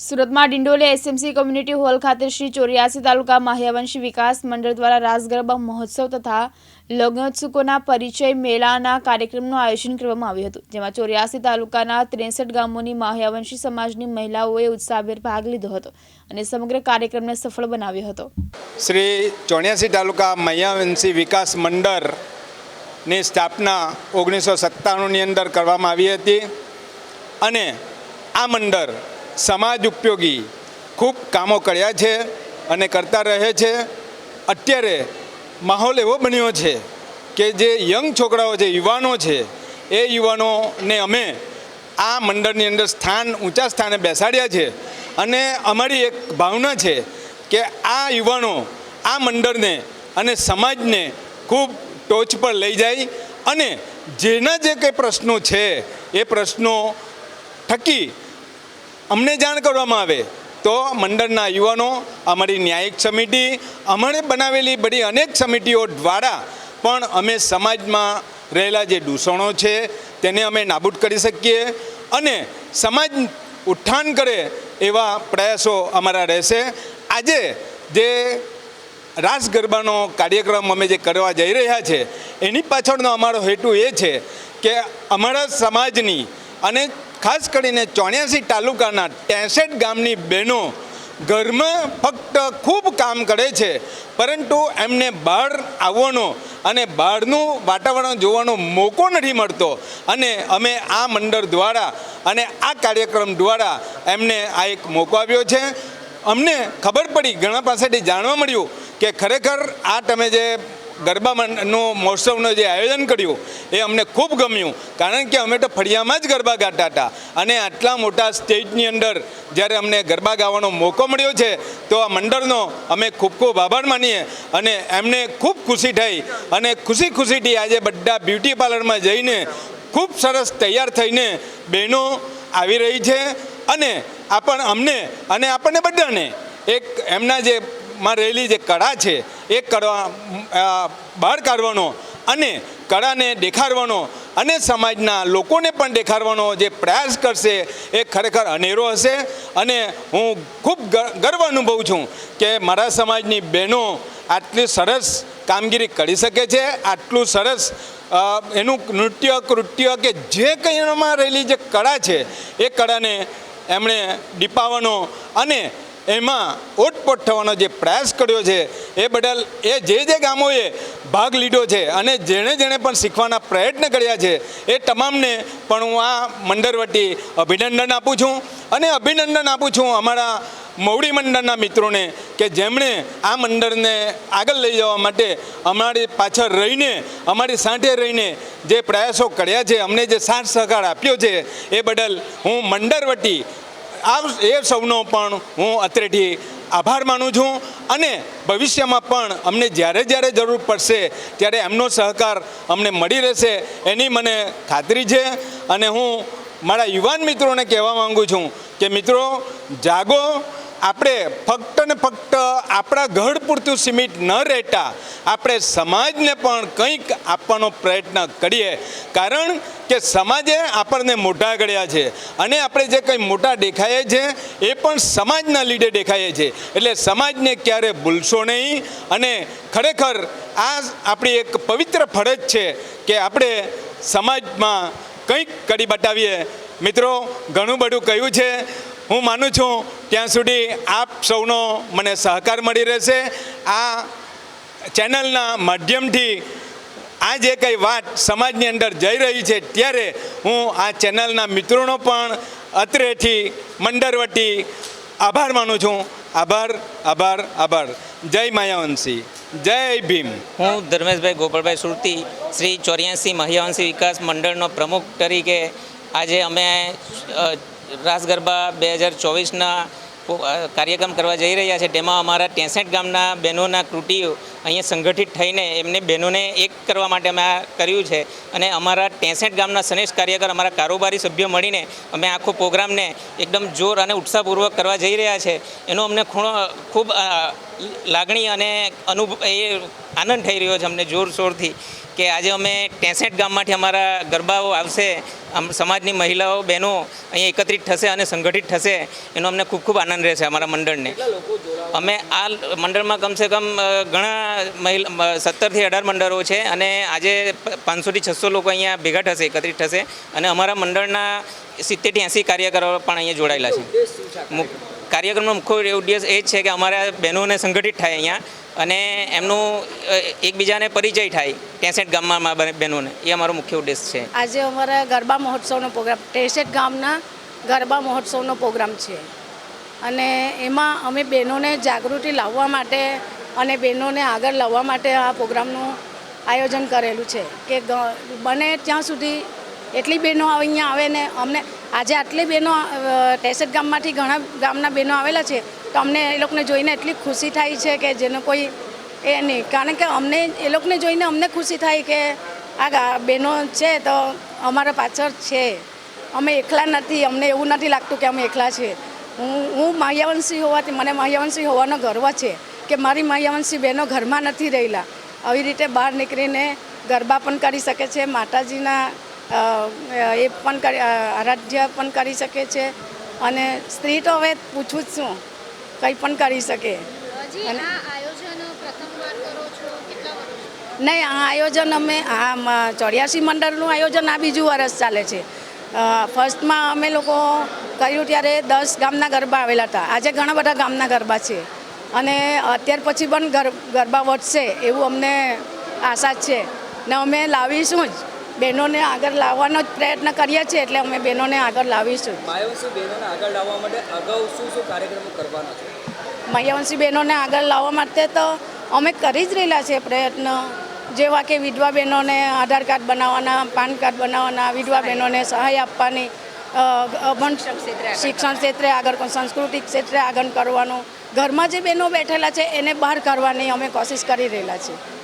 સુરતમાં Dindoli SMC community hall ખાતે શ્રી ચોર્યાસી તાલુકા માહ્યાવંશી વિકાસ મંડળ દ્વારા રાસગરબા મહોત્સવ તથા લગ્નોત્સુકોના પરિચય મેળાના કાર્યક્રમનું આયોજન કરવામાં આવ્યું હતું, જેમાં ચોર્યાસી તાલુકાના ત્રેસઠ ગામોની માહ્યાવંશી સમાજની મહિલાઓએ ઉત્સાહભેર ભાગ લીધો હતો અને સમગ્ર કાર્યક્રમને સફળ બનાવ્યો હતો. શ્રી ચોર્યાસી તાલુકા મૈયાવંશી વિકાસ મંડળની સ્થાપના ઓગણીસો સત્તાણુંની અંદર કરવામાં આવી હતી અને આ મંડળ સમાજ ઉપયોગી ખૂબ કામો કર્યા છે અને કરતા રહે છે. અત્યારે માહોલ એવો બન્યો છે કે જે યંગ છોકરાઓ છે, યુવાનો છે, એ યુવાનોને અમે આ મંડળની અંદર સ્થાન, ઊંચા સ્થાને બેસાડ્યા છે. અને અમારી એક ભાવના છે કે આ યુવાનો આ મંડળને અને સમાજને ખૂબ ટોચ પર લઈ જાય અને જેના જે કંઈ પ્રશ્નો છે, એ પ્રશ્નો થકી અમને જાણ કરવામાં આવે તો મંડળના યુવાનો, અમારી ન્યાયિક સમિતિ અમારે બનાવેલી બધી અનેક સમિતિઓ દ્વારા પણ અમે સમાજમાં રહેલા જે દૂષણો છે તેને અમે નાબૂદ કરી શકીએ અને સમાજ ઉત્થાન કરે એવા પ્રયાસો અમારા રહેશે. આજે જે રાસ ગરબાનો કાર્યક્રમ અમે જે કરવા જઈ રહ્યા છે, એની પાછળનો અમારો હેતુ એ છે કે અમારા સમાજની અને ખાસ કરીને ચોર્યાસી તાલુકાના ત્રેસઠ ગામની બહેનો ઘરમાં ફક્ત ખૂબ કામ કરે છે, પરંતુ એમને બહાર આવવાનો અને બહારનું વાતાવરણ જોવાનો મોકો નથી મળતો. અને અમે આ મંડળ દ્વારા અને આ કાર્યક્રમ દ્વારા એમને આ એક મોકો આવ્યો છે. અમને ખબર પડી, ઘણા પાસેથી જાણવા મળ્યું કે ખરેખર આ તમે જે ગરબા નું મહોત્સવનું જે આયોજન કર્યું એ અમને ખૂબ ગમ્યું. કારણ કે અમે તો ફળિયામાં જ ગરબા ગાતા હતા. અને આટલા મોટા સ્ટેજની અંદર જ્યારે અમને ગરબા ગાવાનો મોકો મળ્યો છે, તો આ મંડળનો અમે ખૂબ ખૂબ આભાર માનીએ અને એમને ખૂબ ખુશી થઈ. અને ખુશી ખુશીથી આજે બધા બ્યુટી પાર્લરમાં જઈને ખૂબ સરસ તૈયાર થઈને બહેનો આવી રહી છે. અને આપણ અમને અને આપણને બધાને એક એમના જે માં રહેલી જે કળા છે એ કરવા બહાર કાઢવાનો અને કળાને દેખાડવાનો અને સમાજના લોકોને પણ દેખાડવાનો જે પ્રયાસ કરશે એ ખરેખર અનેરો હશે. અને હું ખૂબ ગર્વ અનુભવું છું કે મારા સમાજની બહેનો આટલી સરસ કામગીરી કરી શકે છે, આટલું સરસ એનું નૃત્ય, કૃત્ય કે જે કંઈ એનામાં રહેલી જે કળા છે, એ કળાને એમણે દીપાવવાનો અને એમાં ઓટપોટ થવાનો જે પ્રયાસ કર્યો છે, એ બદલ એ જે જે ગામોએ ભાગ લીધો છે અને જેણે જેણે પણ શીખવાના પ્રયત્ન કર્યા છે, એ તમામને પણ હું આ મંડળ અભિનંદન આપું છું. અને અભિનંદન આપું છું અમારા મવડી મંડળના મિત્રોને કે જેમણે આ મંડળને આગળ લઈ જવા માટે અમારી પાછળ રહીને, અમારી સાથે રહીને જે પ્રયાસો કર્યા છે, અમને જે સાથ સહકાર આપ્યો છે, એ બદલ હું મંડળ આ એ સૌનો પણ હું અત્રેથી આભાર માનું છું. અને ભવિષ્યમાં પણ અમને જ્યારે જ્યારે જરૂર પડશે, ત્યારે એમનો સહકાર અમને મળી રહેશે એની મને ખાતરી છે. અને હું મારા યુવાન મિત્રોને કહેવા માગું છું કે મિત્રો, જાગો આપણે ફક્ત ને ફક્ત આપણા ઘર પૂરતું સીમિત ન રહેતા આપણે સમાજને પણ કંઈક આપવાનો પ્રયત્ન કરીએ. કારણ કે સમાજે આપણને મોટા ગળ્યા છે અને આપણે જે કંઈ મોટા દેખાઈએ છે એ પણ સમાજના લીધે દેખાઈએ છે. એટલે સમાજને ક્યારે ભૂલશો નહીં અને ખરેખર આ આપણી એક પવિત્ર ફરજ છે કે આપણે સમાજમાં કંઈક કરી બતાવીએ. મિત્રો, ઘણું બધું કહ્યું છે. હું માનું છું ત્યાં સુધી આપ સૌનો મને સહકાર મળી રહેશે. આ ચેનલના માધ્યમથી આ જે કંઈ વાત સમાજની અંદર જઈ રહી છે ત્યારે હું આ ચેનલના મિત્રોનો પણ અત્રેથી મંડરવટી આભાર માનું છું. આભાર આભાર આભાર. જય માયાવંશી. જય ભીમ. હું ધર્મેશભાઈ ગોપાલભાઈ સુરતી, શ્રી ચોર્યાસી મહિયાવંશી વિકાસ મંડળનો પ્રમુખ તરીકે આજે અમે રાસ ગરબા બે હજાર ચોવીસના કાર્યક્રમ કરવા જઈ રહ્યા છે. તેમાં અમારા ત્રેસઠ ગામના બહેનોના કૃતિઓ અહીંયા સંગઠિત થઈને એમને બહેનોને એક કરવા માટે અમે આ કર્યું છે. અને અમારા ટેસઠ ગામના સનેશ કાર્યકર, અમારા કારોબારી સભ્યો મળીને અમે આખો પ્રોગ્રામને એકદમ જોર અને ઉત્સાહપૂર્વક કરવા જઈ રહ્યા છે. એનો અમને ખૂણો, ખૂબ લાગણી અને અનુભવ એ આનંદ થઈ રહ્યો છે અમને જોરશોરથી કે આજે અમે ટેસઠ ગામમાંથી અમારા ગરબાઓ આવશે, આમ સમાજની મહિલાઓ, બહેનો અહીંયા એકત્રિત થશે અને સંગઠિત થશે. એનો અમને ખૂબ ખૂબ આનંદ રહેશે અમારા મંડળને. અમે આ મંડળમાં કમસે કમ ઘણા મહિલા સત્તરથી અઢાર મંડળો છે અને આજે પાંચસોથી છસો લોકો અહીંયા ભેગા થશે, એકત્રિત થશે અને અમારા મંડળના સિત્તેરથી એંસી કાર્યકરો પણ અહીંયા જોડાયેલા છે. કાર્યક્રમનો મુખ્ય ઉદ્દેશ એ જ છે કે અમારા બહેનોને સંગઠિત થાય અહીંયા અને એમનું એકબીજાને પરિચય થાય ટેસેટ ગામમાં બહેનોને. એ અમારો મુખ્ય ઉદ્દેશ છે. આજે અમારા ગરબા મહોત્સવનો પ્રોગ્રામ ટેસેટ ગામના ગરબા મહોત્સવનો પ્રોગ્રામ છે. અને એમાં અમે બહેનોને જાગૃતિ લાવવા માટે અને બહેનોને આગળ લાવવા માટે આ પ્રોગ્રામનું આયોજન કરેલું છે કે બને ત્યાં સુધી એટલી બહેનો અહીંયા આવે ને અમને, આજે આટલી બહેનો ટેસેટ ગામમાંથી ઘણા ગામના બહેનો આવેલા છે, તો અમને એ લોકોને જોઈને એટલી ખુશી થાય છે કે જેનો કોઈ એ નહીં. કારણ કે અમને, એ લોકોને જોઈને અમને ખુશી થાય કે આ બહેનો છે તો અમારા પાછળ છે. અમે એકલા નથી, અમને એવું નથી લાગતું કે અમે એકલા છે હું હું માયાવંશી હોવાથી મને માયાવંશી હોવાનો ગર્વ છે કે મારી માયાવંશી બહેનો ઘરમાં નથી રહેલા. આવી રીતે બહાર નીકળીને ગરબા પણ કરી શકે છે માતાજીના એ પણ કરી આરાધ્ય પણ કરી શકે છે અને સ્ત્રી તો હવે પૂછું જ શું કંઈ પણ કરી શકે. અને- છો નહીં આ આયોજન અમે આ ચોર્યાસી મંડળનું આયોજન આ બીજું વર્ષ ચાલે છે. ફર્સ્ટમાં અમે લોકો કર્યું ત્યારે દસ ગામના ગરબા આવેલા હતા. આજે ઘણા બધા ગામના ગરબા છે. અને અત્યાર પછી પણ ગરબા વધશે એવું અમને આશા છે. ને અમે લાવીશું જ. બહેનોને આગળ લાવવાનો જ પ્રયત્ન કરીએ છીએ એટલે અમે બહેનોને આગળ લાવીશું. માયાવંશી બહેનોને આગળ લાવવા માટે અગાઉ શું શું કાર્યક્રમો કરવાના છે? મહ્યવંશી બહેનોને આગળ લાવવા માટે તો અમે કરી જ રહેલા છીએ પ્રયત્ન. જેવા કે વિધવા બહેનોને આધાર કાર્ડ બનાવવાના પાન કાર્ડ બનાવવાના વિધવા બહેનોને સહાય આપવાની શિક્ષણ ક્ષેત્રે આગળ સાંસ્કૃતિક ક્ષેત્રે આગળ કરવાનું. ઘરમાં જે બહેનો બેઠેલા છે એને બહાર કરવાની અમે કોશિશ કરી રહેલા છીએ.